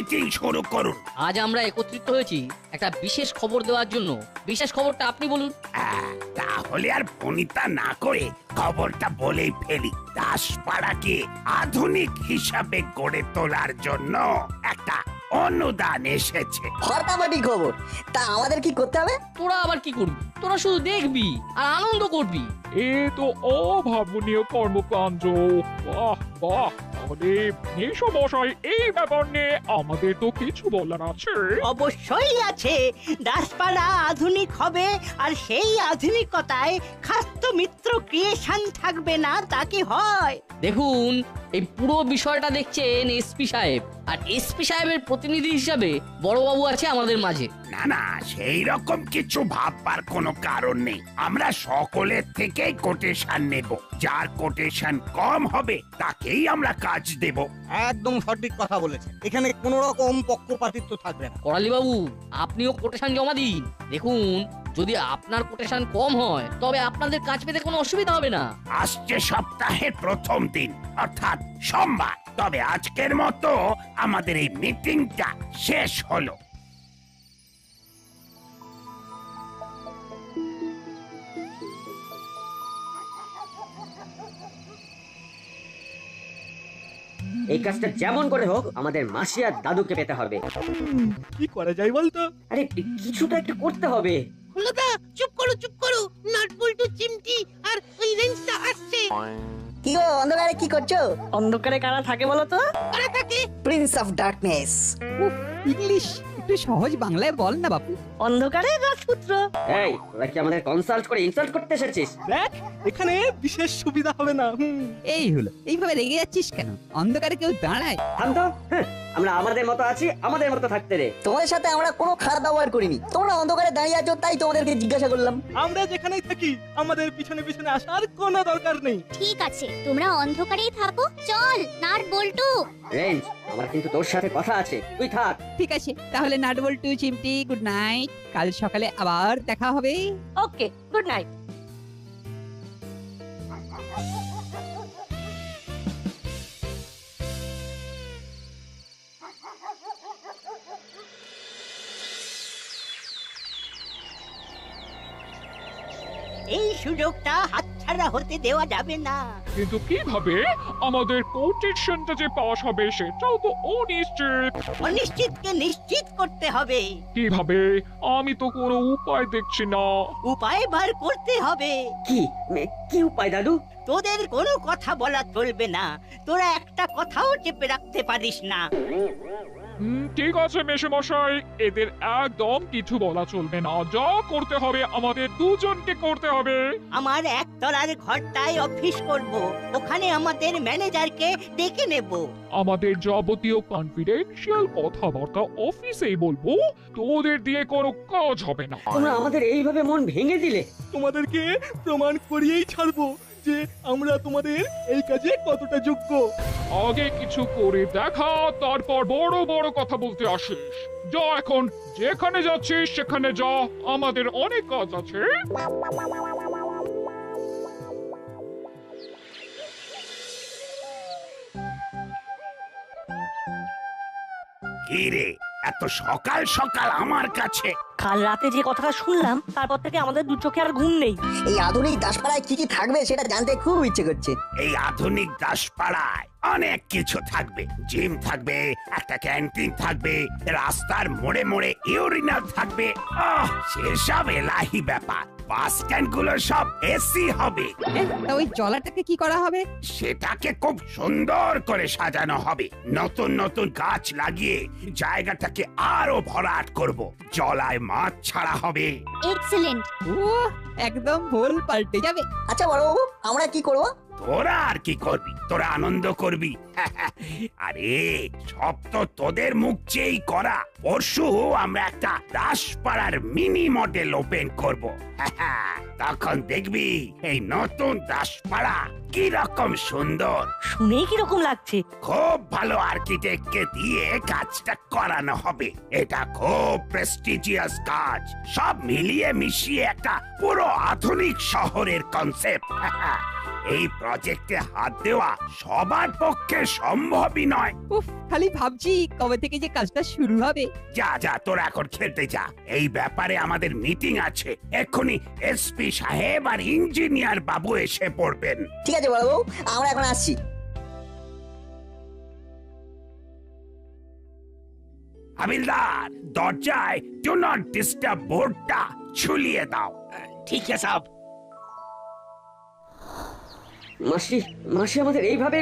Meeting শুরু করুন। আজ আমরা একত্রিত হয়েছি একটা বিশেষ খবর দেওয়ার জন্য। বিশেষ খবরটা আপনি বলুন। আহ, তাহলে আর ফোনিতা না করে খবরটা বলেই ফেলি। দাসপাড়াকে আধুনিক হিসাবে গড়ে তোলার জন্য একটা অনুদান এসেছে। ফাটাফাটি খবর। তা আমাদের কি করতে হবে? তোরা আবার কি করবি? তোরা শুধু দেখবি আর আনন্দ করবি। এ তো অভাবনীয় কর্মকাণ্ড। বাহ বাহ। তাহলে এসো মশাই এই ব্যাপার নিয়ে আমাদের তো কিছু বলার আছে। অবশ্যই আছে। দাসপাড়া আধুনিক হবে আর সেই আধুনিকতায় খাস্ত মিত্র ক্রিয়েশন থাকবে না তা কি হয়? দেখুন এই পুরো বিষয়টা দেখছেন এসপি সাহেব। আর এসপি সাহেবের প্রতিনিধি হিসাবে বড়বাবু আছে আমাদের মাঝে। না না সেই রকম কিছু ভাববার কোনো কারণ নেই। আমরা সকলের থেকেই কোটেশন নেব। যার কোটেশন কম হবে তাকেই আমরা কাজ দেব। একদম সঠিক কথা বলেছেন। এখানে কোন রকম পক্ষপাতিত্ব থাকবে না। করালি বাবু আপনিও কোটেশন জমা দিন। দেখুন যদি আপনার কোটেশন কম হয় তবে আপনাদের কাজ পেতে কোনো অসুবিধা হবে না। আসছে সপ্তাহের প্রথম দিন অর্থাৎ সোমবার। তবে আজকের মতো আমাদের এই মিটিংটা শেষ হলো। এই কাজটা যেমন করে হোক আমাদের মাসি আর দাদুকে পেতে হবে। কি করা যায় বলতো? আরে কিছু তো একটা করতে হবে। হলদা চুপ করো চুপ করো। নাট বল্টু চিমটি আর ওই রেঞ্জটা আসছে। কি গো অন্ধকারে কি করছ? অন্ধকারে কারা থাকে বলো তো? কারা থাকে? Prince of darkness English? একটু সহজ বাংলায় বল না বাপু। অন্ধকারে রাজপুত্র। এই তোরা কি আমাদের কনসাল্ট করে ইনসাল্ট করতে এসেছিস? দেখ এখানে বিশেষ সুবিধা হবে না হুম। এই হলো এইভাবে রেগে যাচ্ছিস কেন? অন্ধকারে কেউ দাঁড়ায়? থাম তো হ্যাঁ, আমরা আমাদের মতো আছি আমাদের মতো থাকতে রে। তোমাদের সাথে আমরা কোনো খারাপ ব্যবহার করিনি। তোমরা অন্ধকারে দাঁড়িয়ে আছো তাই তোমাদেরকে জিজ্ঞাসা করলাম। আমরা যেখানেই থাকি আমাদের পিছনে পিছনে আসার কোনো দরকার নেই। ঠিক আছে তোমরা অন্ধকারেই থাকো চল নাট বল্টু। রেঞ্জ আমার কিন্তু তোর সাথে কথা আছে। তুই থাক। ঠিক আছে তাহলে নাটবল টু চিমটি গুড নাইট। কাল সকালে আবার দেখা হবে। Okay good night. এই সুযোগটা হাতছাড়া হতে দেওয়া যাবে না। কিন্তু কীভাবে? আমাদের কোটেশনটা যে পাস হবে সেটাও তো অনিশ্চিত। অনিশ্চিতকে নিশ্চিত করতে হবে। কীভাবে? আমি তো কোনো উপায় দেখছি না। উপায় বার করতে হবে। কি? মে- কি উপায় দাদু? তোদের কোনো কথা বলা চলবে না। তোরা একটা কথাও চেপে রাখতে পারিস না। ঠিক আছে মেশে মশাই এদের একদম কিছু বলা চলবে না। যা করতে হবে আমাদের দুজনকে করতে হবে। আমার একতলার ঘরটায় অফিস করব। ওখানে আমাদের ম্যানেজারকে ডেকে নেব। আমাদের যাবতীয় কনফিডেন্সিয়াল কথাবার্তা অফিসেই বলব। তোদের দিয়ে কোনো কাজ হবে না। তোমরা আমাদের এইভাবে মন ভেঙে দিলে? তোমাদেরকে প্রমাণ করিয়েই ছাড়বো। যে আমরা তোমাদের এই কাজে কতটা যোগ্য। আগে কিছু করে দেখা তারপর বড় বড় কথা বলতে আসিস। যা এখন যেখানে যাচ্ছিস সেখানে যা। আমাদের অনেক কাজ আছে। কি রে? এত সকাল সকাল আমার কাছে। কাল রাতে যে কথাটা শুনলাম তারপর থেকে আমাদের দু চোখে আর ঘুম নেই। এই আধুনিক দাসপাড়ায় কি কি থাকবে সেটা জানতে খুব ইচ্ছে করছে। এই আধুনিক দাসপাড়ায় অনেক কিছু থাকবে। জিম থাকবে একটা ক্যান্টিন থাকবে রাস্তার মোড়ে মোড়ে ইউরিনাল থাকবে। আহ সেসব এলাহি ব্যাপার। বাস স্ট্যান্ডগুলো সব এসি হবে। তা ওই জলাটাকে কি করা হবে? সেটাকে খুব সুন্দর করে সাজানো হবে। নতুন নতুন গাছ লাগিয়ে জায়গাটাকে আরও ভরাট করব। জলায় মাছ ছাড়া হবে। এক্সেলেন্ট ও একদম ভুল পাল্টে যাবে। আচ্ছা বড়বাবু আমরা কি করব? তোরা আর কি করবি? তোরা আনন্দ করবি। আরে সব তো তোদের মুখ চেয়েই করা। পরশু আমরা একটা দাসপাড়ার মিনি মডেল ওপেন করব। তখন দেখবি এই নতুন দাসপাড়া কি রকম সুন্দর। শুনেই কীরকম লাগছে। খুব ভালো আর্কিটেক্টকে দিয়ে কাজটা করানো হবে। এটা খুব প্রেস্টিজিয়াস কাজ। সব মিলিয়ে মিশিয়ে একটা পুরো আধুনিক শহরের কনসেপ্ট এই প্রজেক্টে হাত দেওয়া সবার পক্ষে সম্ভবই নয়। উফ খালি ভাবছি কবে থেকে যে কাজটা শুরু হবে। যা যা তোরা এখন খেলতে যা। এই ব্যাপারে আমাদের মিটিং আছে। এক্ষুনি এসপি সাহেব আর ইঞ্জিনিয়ার বাবু এসে পড়বেন। ঠিক আছে বড়বাবু আমরা এখন আসছি। হাবিলদার দরজায় ডু নট ডিস্টার্ব বোর্ডটা ঝুলিয়ে দাও। ঠিক আছে সব। মাসি মাসি আমাদের এইভাবে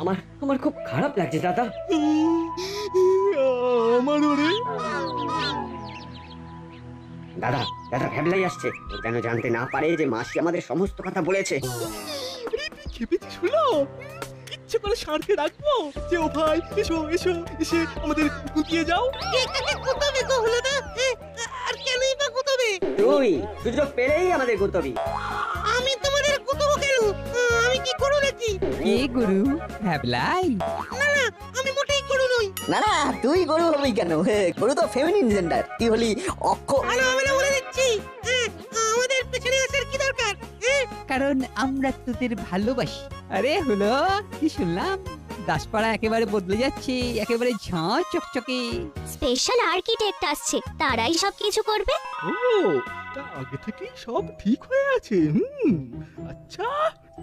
আমার আমার খুব খারাপ লাগছে দাদা। আমার ওরে। দাদা দাদা ভ্যাবলাই আসছে। যেন জানতে না পারে যে মাসি আমাদের সমস্ত কথা বলেছে। ইচ্ছে করে সারকে রাখব যে ও ভাই এসো এসো এসে আমাদের গুটিয়ে যাও। কে কাকে কোথাবে গো হলো না আর কেনই বা কোথাবে তুই সুযোগ পেলেই আমাদের গুতবি কে গুরু ভ্যাবলাই না না আমি মোটেই করো নই। না না তুই গরু হবি কেন? হে, গরু তো ফেমিনিন জেন্ডার তুই হলি অক্ষ। ভালো হবে না বলে দিচ্ছি। হ্যাঁ, আমাদের পেছনে আসার কি দরকার? হ্যাঁ কারণ আমরা তোদের ভালোবাসি। আরে হলো কি শুনলাম? দাসপাড়া একেবারে বদলে যাচ্ছে একেবারে ঝাঁ চকচকে। স্পেশাল আর্কিটেক্ট আসছে তারাই সব কিছু করবে। ও তা আগে থেকেই সব ঠিক হয়ে আছে হুম। আচ্ছা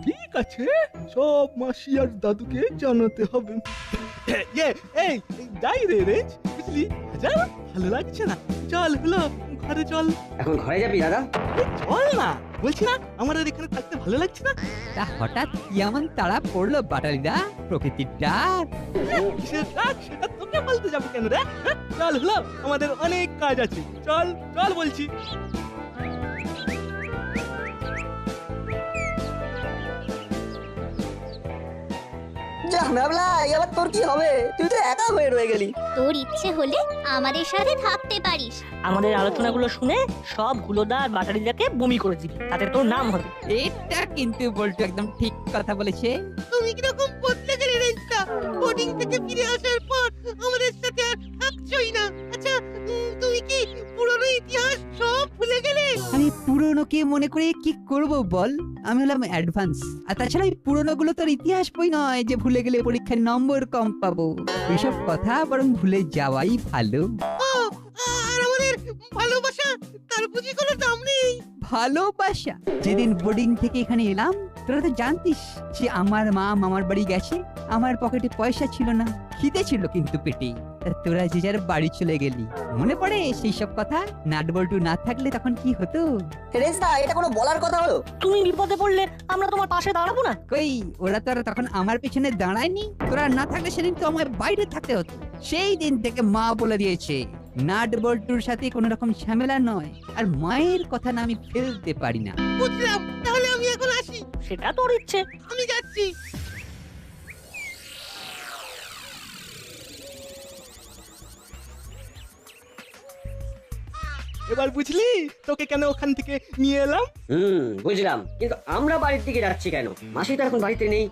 ঠিক আছে সব মাসি আর দাদুকে জানাতে হবে। ইয়ে এই এই, যাই রে রে বুঝলি? ভালো লাগছে না। চল হলো ঘরে চল। এখন ঘরে যাবি দাদা? চল না বলছি না আমার আর এখানে থাকতে ভালো লাগছে না? তা হঠাৎ কি এমন তারা পড়ল বাটালিদা? প্রকৃতির ডাক। কিসের রাগ সেটা তোকে বলতে যাব কেন রে? হ্যাঁ? চল হলো আমাদের অনেক কাজ আছে। চল চল বলছি। যা ভাবলা এবার তোর কি হবে? তুই তো একা হয়ে রয়ে গেলি। তোর ইচ্ছে হলে আমাদের সাথে থাকতে পারিস। আমাদের আলোচনাগুলো শুনে সব গুলোদা আর বাটারিদাকে বমি করে দিবি। তাতে তোর নাম হবে। এটা কিন্তু বলতো একদম ঠিক কথা বলেছে। তুমি কীরকম বদলে গেলে রেঞ্জটা বোর্ডিং থেকে ফিরে আসার পর আমাদের সাথে আর থাকছই না। আচ্ছা উম, তুমি কি পুরনো ইতিহাস সব ভুলে গেলে? আমি পুরনোকে মনে করে কি করব বল? আমি হলাম অ্যাডভান্স আর তাছাড়া এই পুরনোগুলো তোর ইতিহাস বই নয় যে ভুলে গেলে পরীক্ষায় নম্বর কম পাবো। এসব কথা বরং ভুলে যাওয়াই ভালো। আর ভালোবাসা? তার বুঝি কোনো দাম নেই। ভালোবাসা। যেদিন বোর্ডিং থেকে এখানে এলাম তোরা তো জানতিস যে আমার মা মামার বাড়ি গেছে আমার পকেটে পয়সা ছিল না খিদে ছিল কিন্তু পেটে তোরা যে যার বাড়ি চলে গেলি। মনে পড়ে সেই সব কথা? নাট বল্টু না থাকলে তখন কি হতো? রেস্তা এটা কোনো বলার কথা হলো? তুমি বিপদে পড়লে আমরা তোমার পাশে দাঁড়াবো না? কই ওরা তো আর তখন আমার পেছনে দাঁড়ায়নি। তোরা না থাকলে সেদিন তো আমার বাইরে থাকতে হতো। সেই দিন থেকে মা বলে দিয়েছে নাট বল্টুর সাথে কোনো রকম ঝামেলা নয়। আর মায়ের কথা না আমি ফেলতে পারি না। বুঝলাম তাহলে আমি এখন আসি। সেটা তোর ইচ্ছে। আমি যাচ্ছি। এবার বুঝলি তোকে কেন ওখান থেকে নিয়ে এলাম? হুম বুঝলাম। কিন্তু আমরা বাড়ির দিকে যাচ্ছি কেন? মাসি তো এখন বাড়িতে নেই।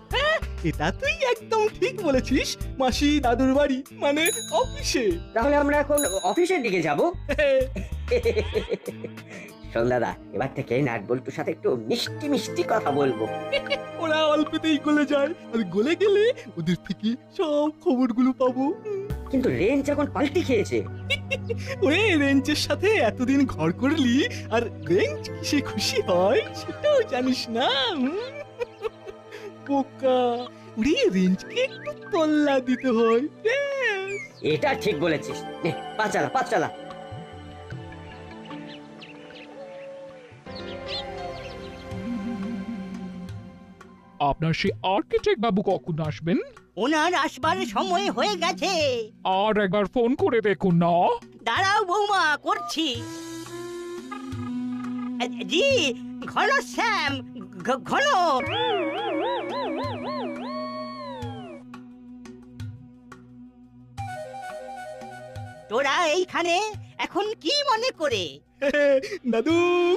এটা তুই একদম ঠিক বলেছিস মাসি দাদুর বাড়ি মানে অফিসে। তাহলে আমরা এখন অফিসের দিকে যাব? শোন দাদা এবার থেকে নাট বল্টুর সাথে একটু মিষ্টি মিষ্টি কথা বলব। ওরা অল্পতেই গলে যায় আর গলে গেলে ওদের থেকে সব খবরগুলো পাবো। কিন্তু রেঞ্জ এখন পাল্টি খেয়েছে। ওরে রেঞ্জের সাথে এতদিন ঘর করলি আর রেঞ্জ কিসে খুশি হয় সেটাও জানিস না? বোকা ওরে রেঞ্জকে একটু তল্লা দিতে হয় ব্যাস। এটা ঠিক বলেছিস। নে পা চালা পা চালা আপনার সেই আর্কিটেক্ট বাবু কখন আসবেন? ওনার আসবার সময় হয়ে গেছে। আর একবার ফোন করে দেখুন না। দাঁড়াও বৌমা করছি। জি ঘন শ্যাম ঘ- ঘন। তোরা এইখানে এখন কি মনে করে? দাদু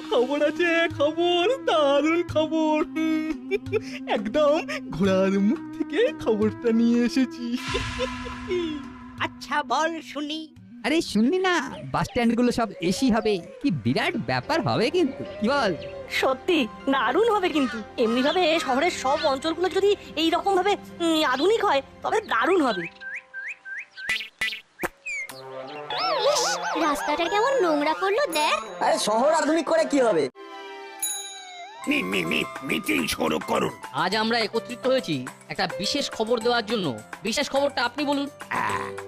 খবর আছে খবর দারুণ খবর। একদম ঘোড়ার মুখ থেকে খবরটা নিয়ে এসেছি। আচ্ছা বল শুনি। আরে শুনলি না বাস স্ট্যান্ডগুলো সব এসি হবে। কি বিরাট ব্যাপার হবে কিন্তু কি বল? সত্যি দারুণ হবে কিন্তু। এমনি ভাবে শহরের সব অঞ্চলগুলো যদি এই রকম ভাবে আধুনিক হয় তবে দারুণ হবে। রাস্তাটা কেমন নোংরা করল দেখ। আরে শহর আধুনিক করে কি হবে? মি- মি- মি- মিটিং শুরু করুন। আজ আমরা একত্রিত হয়েছি একটা বিশেষ খবর দেওয়ার জন্য। বিশেষ খবরটা আপনি বলুন।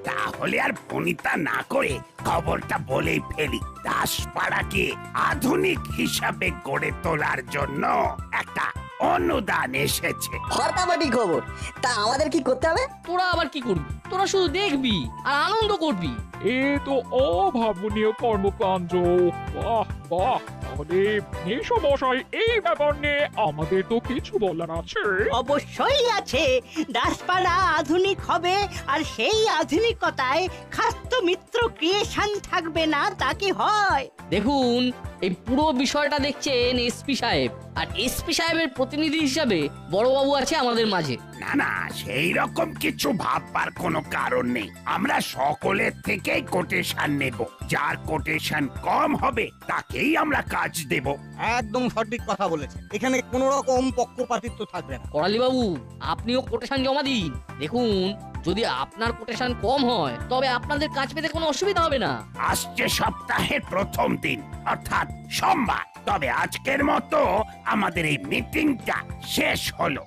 তাহলে আর ফোনিতা না করে খবরটা বলেই ফেলি। দাসপাড়াকে আধুনিক হিসাবে গড়ে তোলার জন্য একটা অনুদান এসেছে। ফটাফটি খবর। তা আমাদের কি করতে হবে? তোরা আবার কি করবি? তোরা শুধু দেখবি আর আনন্দ করবি। এ তো অভাবনীয় কর্মকাণ্ড। বাহ বাহ তাহলে মশাই এই ব্যাপার নিয়ে আমাদের তো কিছু বলার আছে। অবশ্যই আছে। দাসপাড়া আধুনিক হবে আর সেই আধুনিকতায় খাস্ত মিত্র ক্রিয়েশন থাকবে না তা কি হয়? দেখুন এই পুরো বিষয়টা দেখছেন এসপি সাহেব। আর এসপি সাহেবের প্রতিনিধি হিসাবে বড়বাবু আছে আমাদের মাঝে। না না সেই রকম কিছু ভাববার কোনো কারণ নেই। আমরা সকলের থেকেই কোটেশন নেব। যার কোটেশন কম হবে তাকেই আমরা কাজ দেব। একদম সঠিক কথা বলেছেন। এখানে কোনো রকম পক্ষপাতিত্ব থাকবে না। করালি বাবু আপনিও কোটেশন জমা দিন। দেখুন যদি আপনার কোটেশন কম হয় তবে আপনাদের কাজ পেতে কোনো অসুবিধা হবে না। আসছে সপ্তাহের প্রথম দিন অর্থাৎ সোমবার। তবে আজকের মতো আমাদের এই মিটিংটা শেষ হলো।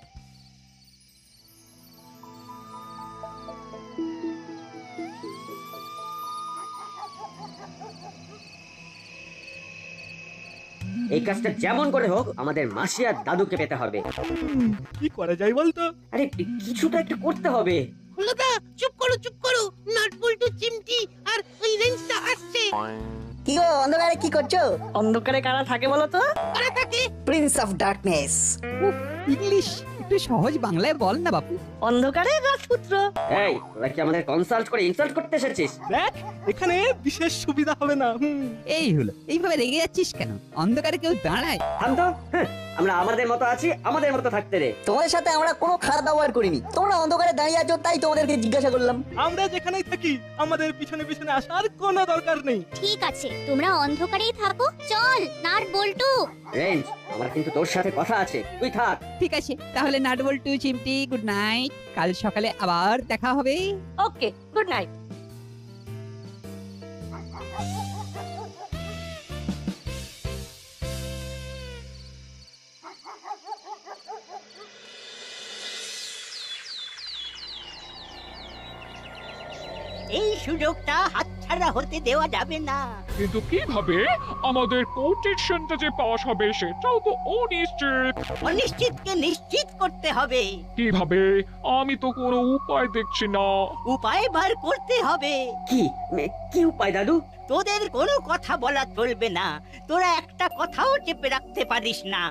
এই কাজটা যেমন করে হোক আমাদের মাসি আর দাদুকে পেতে হবে। কি করা যায় বলতো? আরে কিছু তো একটা করতে হবে। হলোদা চুপ করো চুপ করো। নাট বল্টু চিমটি আর ওই রেঞ্জটা আসছে। কি গো অন্ধকারে কি করছ? অন্ধকারে কারা থাকে বলো তো? আরে থাকে? প্রিন্স অফ ডার্কনেস ইংলিশ একটু সহজ বাংলায় বল না বাপু। অন্ধকারে রাজপুত্র এই তোরা কি আমাদের কনসাল্ট করে ইনসাল্ট করতে এসেছিস? দেখ এখানে বিশেষ সুবিধা হবে না এই হলো এইভাবে রেগে যাচ্ছিস কেন? অন্ধকারে কেউ দাঁড়ায়। থাম তো আমরা আমাদের মতো আছি আমাদের মতো থাকতে রে। তোমাদের সাথে আমরা কোনো খারাপ ব্যবহার করিনি। তোমরা অন্ধকারে দাঁড়িয়ে আছো তাই তোমাদেরকে জিজ্ঞাসা করলাম। আমরা যেখানেই থাকি আমাদের পিছনে পিছনে আসার কোনো দরকার নেই। ঠিক আছে তোমরা অন্ধকারেই থাকো। চল নাট বল্টু। রেঞ্জ আমার কিন্তু তোর সাথে কথা আছে। তুই থাক। ঠিক আছে তাহলে নাটবল টু চিমটি গুড নাইট। কাল সকালে আবার দেখা হবে। Okay good night. এই সুযোগটা হাতছাড়া হতে দেওয়া যাবে না। কিন্তু কীভাবে? আমাদের কোটেশনটা যে পাস হবে সেটাও তো অনিশ্চিত। অনিশ্চিতকে নিশ্চিত করতে হবে। কীভাবে? আমি তো কোনো উপায় দেখছি না। উপায় বার করতে হবে। কি? কি উপায় দাদু? তোদের কোনো কথা বলা চলবে না। তোরা একটা কথাও চেপে রাখতে পারিস না।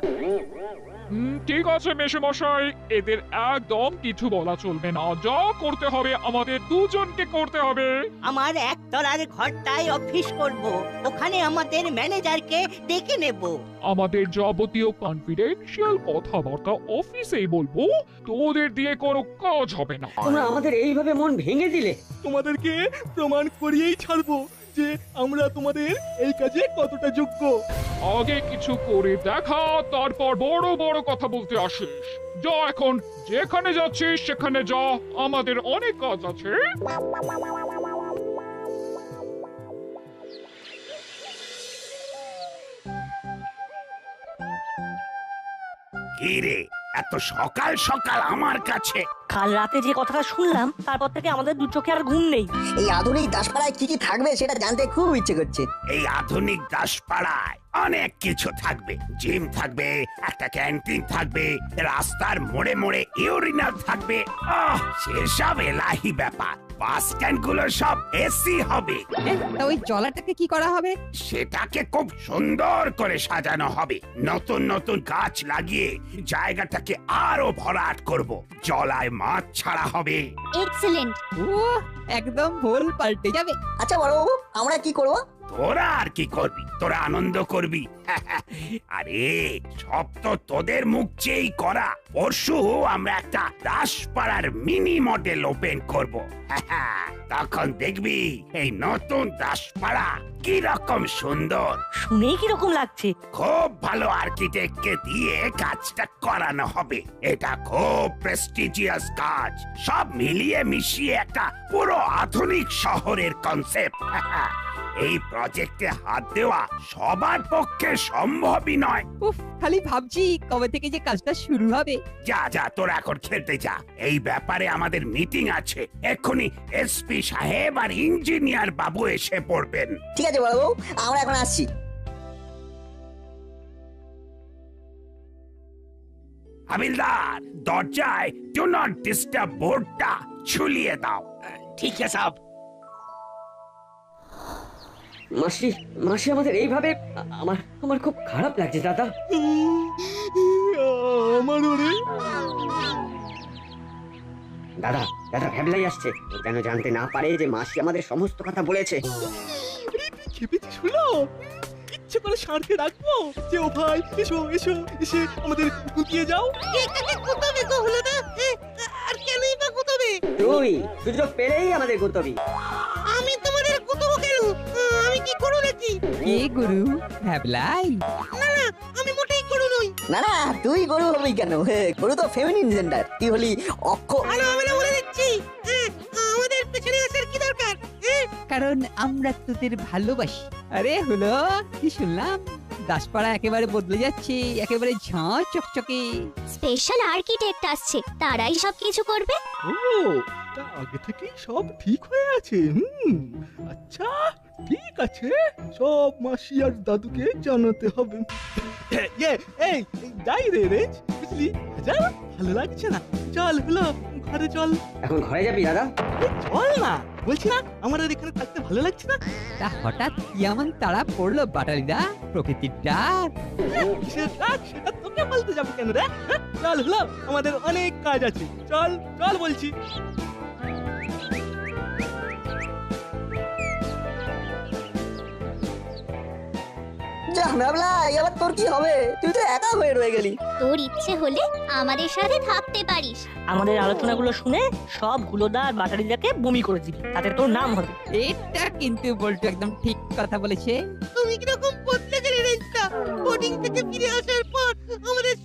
ঠিক আছে মেশমশাই এদের একদম কিছু বলা চলবে না। যা করতে হবে আমাদের দুজনকে করতে হবে। আমার একতলার ঘরটায় অফিস করব। ওখানে আমাদের ম্যানেজারকে ডেকে নেব। আমাদের যাবতীয় কনফিডেন্সিয়াল কথাবার্তা অফিসেই বলব। তোদের দিয়ে কোনো কাজ হবে না। তোমরা আমাদের এইভাবে মন ভেঙে দিলে? তোমাদেরকে প্রমাণ করিয়েই ছাড়বো। যে আমরা তোমাদের এই কাজে কতটা যোগ্য। আগে কিছু করে দেখা তারপর বড় বড় কথা বলতে আসিস। যা এখন যেখানে যাচ্ছিস সেখানে যা। আমাদের অনেক কাজ আছে। কি রে এত সকাল সকাল আমার কাছে। কাল রাতে যে কথাটা শুনলাম তারপর থেকে আমাদের দু চোখে আর ঘুম নেই। এই আধুনিক দাসপাড়ায় কি কি থাকবে সেটা জানতে খুব ইচ্ছে করছে। এই আধুনিক দাসপাড়ায় অনেক কিছু থাকবে। জিম থাকবে একটা ক্যান্টিন থাকবে রাস্তার মোড়ে মোড়ে ইউরিনাল থাকবে। আহ সেসব এলাহি ব্যাপার। বাস স্ট্যান্ডগুলো সব এসি হবে। তা ওই জলাটাকে কি করা হবে? সেটাকে খুব সুন্দর করে সাজানো হবে। নতুন নতুন গাছ লাগিয়ে জায়গাটাকে আরও ভরাট করব। জলায় মাছ ছাড়া হবে। এক্সেলেন্ট। ও একদম ভুল পাল্টে যাবে। আচ্ছা বড়বাবু আমরা কি করব? তোরা আর কি করবি? তোরা আনন্দ করবি। আরে সব তো তোদের মুখ চেয়েই করা। পরশু আমরা একটা দাসপাড়ার মিনি মডেল ওপেন করব। তখন দেখবি এই নতুন দাসপাড়া কি রকম সুন্দর। শুনেই কীরকম লাগছে। খুব ভালো আর্কিটেক্টকে দিয়ে কাজটা করানো হবে। এটা খুব প্রেস্টিজিয়াস কাজ। সব মিলিয়ে মিশিয়ে একটা পুরো আধুনিক শহরের কনসেপ্ট এই প্রজেক্টে হাত দেওয়া সবার পক্ষে সম্ভবই নয়। উফ খালি ভাবছি কবে থেকে যে কাজটা শুরু হবে। যা যা তোর এখন খেলতে যা। এই ব্যাপারে আমাদের মিটিং আছে। এক্ষুনি এসপি সাহেব আর ইঞ্জিনিয়ার বাবু এসে পড়বেন। ঠিক আছে বড়বাবু আমরা এখন আসছি। হাবিলদার দরজায় ডু নট ডিস্টার্ব বোর্ডটা ঝুলিয়ে দাও। ঠিক আছে সাহেব মাসি মাসি আমাদের এইভাবে আমার আমার খুব খারাপ লাগছে দাদা। আমার ওরে দাদা দাদা ভ্যাবলাই আসছে। ও যেন জানতে না পারে যে মাসি আমাদের সমস্ত কথা বলেছে। খেপেছিস হলো ইচ্ছে করে সারকে রাখব। যে ও ভাই এসো এসো এসে আমাদের গুটিয়ে যাও। কে কাকে কোথাবে গো হলো না এ, আর কেনই বা কোথাবে তুই সুযোগ পেলেই আমাদের গুতবি। আমি তোমাদের কোথাও কেন? আমি কি করো নাকি? গুরু ভ্যাবলাই। না না তুই গরু হবি কেন? গরু তো ফেমিনিন জেন্ডার তুই হলি অক্ষ। ভালো হবে না বলে দিচ্ছি। আমাদের পেছনে আসার কি দরকার? কারণ আমরা তোদের ভালোবাসি। আরে হলো কি শুনলাম? দাসপাড়া একেবারে বদলে যাচ্ছে একেবারে ঝাঁ চকচকে। স্পেশাল আর্কিটেক্ট আসছে তারাই সব কিছু করবে। ও তা আগে থেকেই সব ঠিক হয়ে আছে হুম। আচ্ছা ঠিক আছে সব মাসি আর দাদুকে জানাতে হবে। ইয়ে এই এই, যাই রে রে বুঝলি? যা ভালো লাগছে না। চল হলো ঘরে চল। এখন ঘরে যাবি দাদা? চল না বলছি না আমার আর এখানে থাকতে ভালো লাগছে না? তা হঠাৎ কি এমন তারা পড়ল বাটালিদা? প্রকৃতির ডাক। কিসের কাজ সেটা তোকে বলতে যাব কেন রে? হ্যাঁ? চল হলো আমাদের অনেক কাজ আছে। চল চল বলছি। যা ভাবলা এবার তোর কি হবে? তুই তো একা হয়ে রয়ে গেলি। তোর ইচ্ছে হলে আমাদের সাথে থাকতে পারিস। আমাদের আলোচনাগুলো শুনে সব গুলোদা আর বাটারিদাকে বমি করে দিবি তাতে তোর নাম হবে। এটা কিন্তু বলতো একদম ঠিক কথা বলেছে। তুমি কীরকম বদলে গেলে রেঞ্জটা? বোর্ডিং থেকে ফিরে আসার পর আমাদের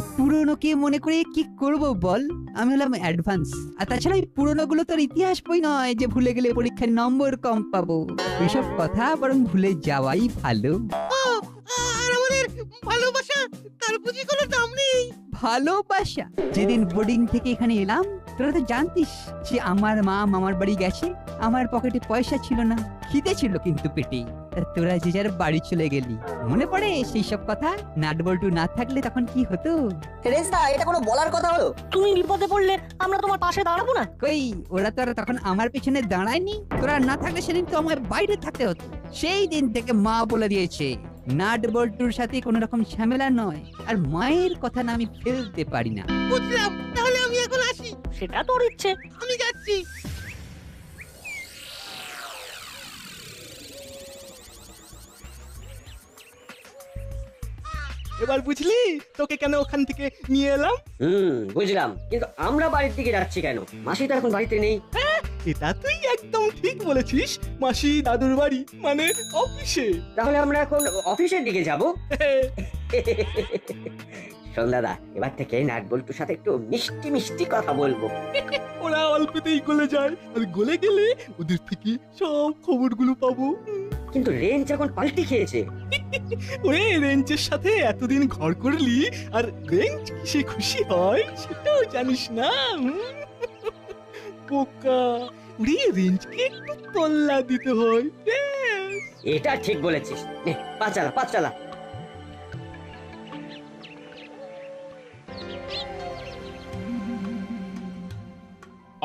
আমি পুরনোকে মনে করে কি করব বল? আমি হলাম অ্যাডভান্স আর তাছাড়া এই পুরনো গুলো তোর ইতিহাস বই নয় যে ভুলে গেলে পরীক্ষায় নম্বর কম পাবো। এইসব কথা বরং ভুলে যাওয়াই ভালো। আর আমাদের ভালোবাসা তার বুঝি কোনো দাম নেই। ভালোবাসা? যেদিন বোর্ডিং থেকে এখানে এলাম তোরা তো জানতিস যে আমার মা মামার বাড়ি গেছে। আমার পকেটে পয়সা ছিল না খিদে ছিল কিন্তু পেটে। তোরা যে যার বাড়ি চলে গেলি মনে পড়ে সেই সব কথা? নাট বল্টু না থাকলে তখন কি হতো? রেঞ্জটা এটা কোনো বলার কথা হলো? তুমি বিপদে পড়লে আমরা তোমার পাশে দাঁড়াবো না? কই ওরা তো আর তখন আমার পেছনে দাঁড়ায়নি। তোরা না থাকলে সেদিন তো আমার বাইরে থাকতে হতো। সেই দিন থেকে মা বলে দিয়েছে নাট বল্টুর সাথে কোনো রকম ঝামেলা নয় আর মায়ের কথা না আমি ফেলতে পারি না। বুঝলাম তাহলে আমি এখন আসি। সেটা তোর ইচ্ছে। আমি যাচ্ছি। এবার বুঝলি? তোকে কেন ওখান থেকে নিয়ে এলাম? হুম বুঝলাম। কিন্তু আমরা বাড়ির দিকে যাচ্ছি কেন? মাসি তো এখন বাড়িতে নেই। এটা তুই একদম ঠিক বলেছিস। মাসি দাদুর বাড়ি মানে অফিসে। তাহলে আমরা এখন অফিসের দিকে যাব? শোন দাদা এবার থেকে নাট বল্টুর সাথে একটু মিষ্টি মিষ্টি কথা বলব। ওরা অল্পতেই গলে যায়। আর গলে গেলে ওদের থেকে সব খবরগুলো পাবো। কিন্তু রেঞ্জ এখন পাল্টি খেয়েছে। ওরে রেঞ্জের সাথে এতদিন ঘর করলি আর রেঞ্জ কিসে খুশি হয় সেটাও জানিস না? বোকা। ওরে রেঞ্জকে একটু তল্লা দিতে হয় এটা ঠিক বলেছিস। নে পা চালা পা চালা।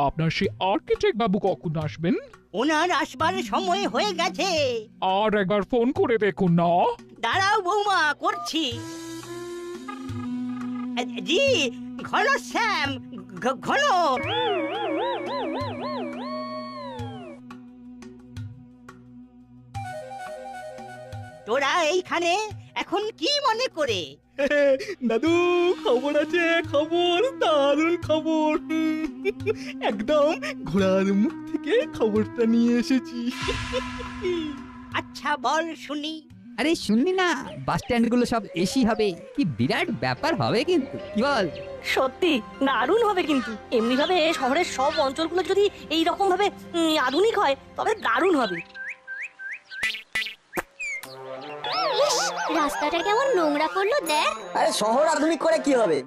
আপনার সেই আর্কিটেক্ট বাবু কখন আসবেন? ওনার আসবার সময় হয়ে গেছে। আর একবার ফোন করে দেখুন না। দাঁড়াও বৌমা করছি। জি ঘন শ্যাম ঘন। তোরা এইখানে এখন কি মনে করে? দাদু খবর আছে খবর দারুণ খবর। একদম ঘোড়ার মুখ থেকে খবরটা নিয়ে এসেছি। আচ্ছা বল শুনি। আরে শুনলি না বাস স্ট্যান্ডগুলো সব এসি হবে। কি বিরাট ব্যাপার হবে কিন্তু কি বল? সত্যি দারুণ হবে কিন্তু। এমনি ভাবে শহরের সব অঞ্চলগুলো যদি এই রকম ভাবে আধুনিক হয় তবে দারুণ হবে। রাস্তাটা কেমন নোংরা করল দেখ। শহর আধুনিক করে কি হবে?